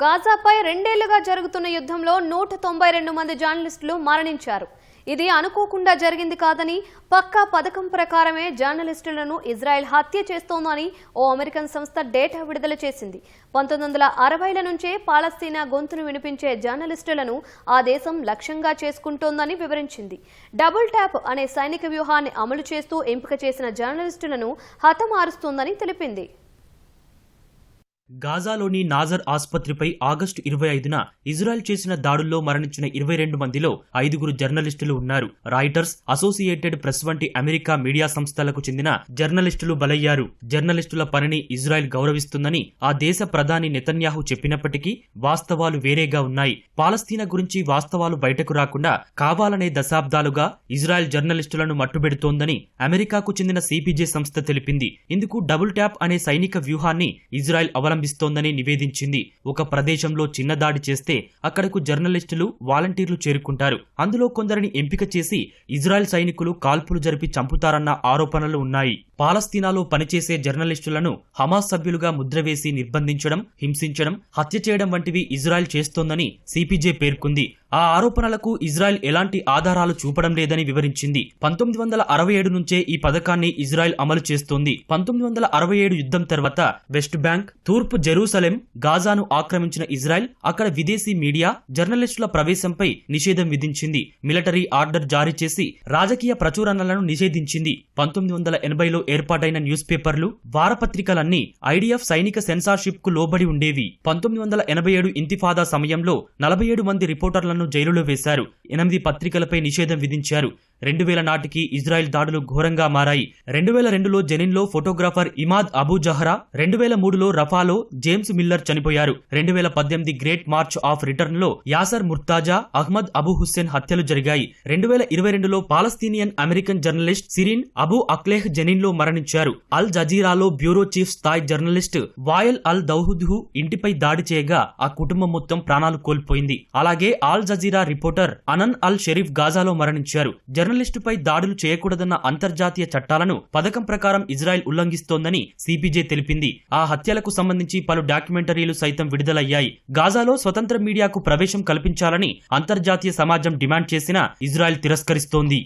గాజాపై రెండేళ్ళుగా జరుగుతున్న యుద్ధంలో నూట తొంభై రెండు మంది జర్నలిస్టులు మరణించారు. ఇది అనుకోకుండా జరిగింది కాదని పక్కా పథకం ప్రకారమే జర్నలిస్టులను ఇజ్రాయెల్ హత్య చేస్తోందని ఓ అమెరికన్ సంస్థ డేటా విడుదల చేసింది. పంతొమ్మిది వందల అరవైల నుంచే పాలస్తీనా గొంతును వినిపించే జర్నలిస్టులను ఆ దేశం లక్ష్యంగా చేసుకుంటోందని వివరించింది. డబుల్ ట్యాప్ అనే సైనిక వ్యూహాన్ని అమలు చేస్తూ ఎంపిక చేసిన జర్నలిస్టులను హతమారుస్తోందని తెలిపింది. గాజాలోని నాజర్ ఆసుపత్రిపై ఆగస్టు ఇరవై ఐదున ఇజ్రాయెల్ చేసిన దాడుల్లో మరణించిన ఇరవై రెండు మందిలో ఐదుగురు జర్నలిస్టులు ఉన్నారు. రాయిటర్స్ అసోసియేటెడ్ ప్రెస్ వంటి అమెరికా మీడియా సంస్థలకు చెందిన జర్నలిస్టులు బలయ్యారు. జర్నలిస్టుల పనిని ఇజ్రాయెల్ గౌరవిస్తుందని ఆ దేశ ప్రధాని నెతన్యాహు చెప్పినప్పటికీ వాస్తవాలు వేరేగా ఉన్నాయి. పాలస్తీనా గురించి వాస్తవాలు బయటకు రాకుండా కావాలనే దశాబ్దాలుగా ఇజ్రాయెల్ జర్నలిస్టులను మట్టుబెడుతోందని అమెరికాకు చెందిన సిపిజే సంస్థ తెలిపింది. ఇందుకు డబుల్ ట్యాప్ అనే సైనిక వ్యూహాన్ని ఇజ్రాయెల్ ప్రారంభిస్తోందని నివేదించింది. ఒక ప్రదేశంలో చిన్న దాడి చేస్తే అక్కడకు జర్నలిస్టులు వాలంటీర్లు చేరుకుంటారు. అందులో కొందరిని ఎంపిక చేసి ఇజ్రాయెల్ సైనికులు కాల్పులు జరిపి చంపుతారన్న ఆరోపణలు ఉన్నాయి. పాలస్తీనాలో పనిచేసే జర్నలిస్టులను హమాస్ సభ్యులుగా ముద్రవేసి నిర్బంధించడం హింసించడం హత్య చేయడం వంటివి ఇజ్రాయెల్ చేస్తోందని సిపిజే పేర్కొంది. ఆ ఆరోపణలకు ఇజ్రాయెల్ ఎలాంటి ఆధారాలు చూపడం లేదని వివరించింది. పంతొమ్మిది వందల అరవై ఏడు నుంచే ఈ పథకాన్ని ఇజ్రాయెల్ అమలు చేస్తోంది. పంతొమ్మిది వందల అరవై ఏడు యుద్ధం తర్వాత వెస్ట్ బ్యాంక్ తూర్పు జెరూసలేం గాజాను ఆక్రమించిన ఇజ్రాయెల్ అక్కడ విదేశీ మీడియా జర్నలిస్టుల ప్రవేశంపై నిషేధం విధించింది. మిలిటరీ ఆర్డర్ జారీ చేసి రాజకీయ ప్రచురణలను నిషేధించింది. పంతొమ్మిది వందల ఎనభైలో ఏర్పాటైన న్యూస్ పేపర్లు వారపత్రికలన్నీ ఐడిఎఫ్ సైనిక సెన్సార్షిప్కు లోబడి ఉండేవి. పంతొమ్మిది వందల ఎనభై ఏడు ఇంతిఫాదా సమయంలో నలభై ఏడు మంది రిపోర్టర్లను జైలులో వేశారు. ఎనిమిది పత్రికలపై నిషేధం విధించారు. రెండు వేల నాటికి ఇజ్రాయెల్ దాడులు ఘోరంగా మారాయి. రెండు వేల రెండులో జెనిన్లో ఫోటోగ్రాఫర్ ఇమాద్ అబూ జహరా రెండు వేల మూడులో రఫాలో జేమ్స్ మిల్లర్ చనిపోయారు. రెండు వేల పద్దెనిమిది గ్రేట్ మార్చ్ ఆఫ్ రిటర్న్లో Yasser Murtaja Ahmed Abu Hussein హత్యలు జరిగాయి. రెండు వేల ఇరవై రెండులో Palestinian American journalist Shireen Abu Akleh జెనిన్లో మరణించారు. అల్ జజీరాలో బ్యూరో చీఫ్ స్థాయి జర్నలిస్ట్ వాయల్ అల్ దౌహుద్హు ఇంటిపై దాడి చేయగా ఆ కుటుంబం మొత్తం ప్రాణాలు కోల్పోయింది. అలాగే Al Jazeera reporter Anas Al Sharif గాజాలో మరణించారు. జర్నలిస్టుపై దాడులు చేయకూడదన్న అంతర్జాతీయ చట్టాలను పథకం ప్రకారం ఇజ్రాయెల్ ఉల్లంఘిస్తోందని సిపిజే తెలిపింది. ఆ హత్యలకు సంబంధించి పలు డాక్యుమెంటరీలు సైతం విడుదలయ్యాయి. గాజాలో స్వతంత్ర మీడియాకు ప్రవేశం కల్పించాలని అంతర్జాతీయ సమాజం డిమాండ్ చేసినా ఇజ్రాయెల్ తిరస్కరిస్తోంది.